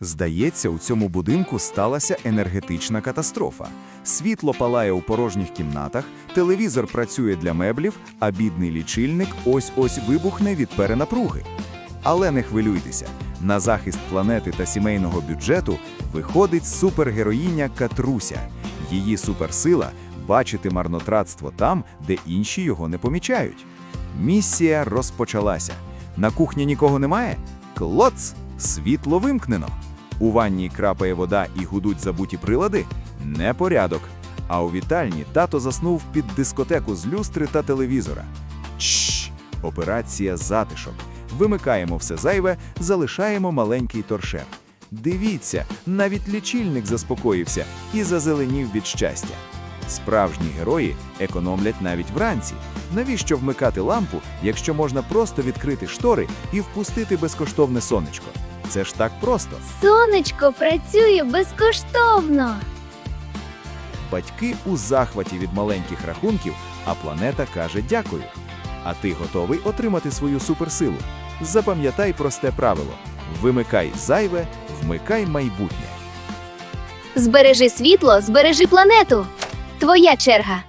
Здається, у цьому будинку сталася енергетична катастрофа. Світло палає у порожніх кімнатах, телевізор працює для меблів, а бідний лічильник ось-ось вибухне від перенапруги. Але не хвилюйтеся, на захист планети та сімейного бюджету виходить супергероїня Катруся. Її суперсила бачити марнотратство там, де інші його не помічають. Місія розпочалася. На кухні нікого немає? Клоц! Світло вимкнено. У ванні крапає вода і гудуть забуті прилади? Непорядок. А у вітальні тато заснув під дискотеку з люстри та телевізора. Чш! Операція затишок. Вимикаємо все зайве, залишаємо маленький торшер. Дивіться, навіть лічильник заспокоївся і зазеленів від щастя. Справжні герої економлять навіть вранці. Навіщо вмикати лампу, якщо можна просто відкрити штори і впустити безкоштовне сонечко? Це ж так просто. Сонечко працює безкоштовно. Батьки у захваті від маленьких рахунків, а планета каже дякую. А ти готовий отримати свою суперсилу? Запам'ятай просте правило: вимикай зайве, вмикай майбутнє. Збережи світло, збережи планету. Твоя черга.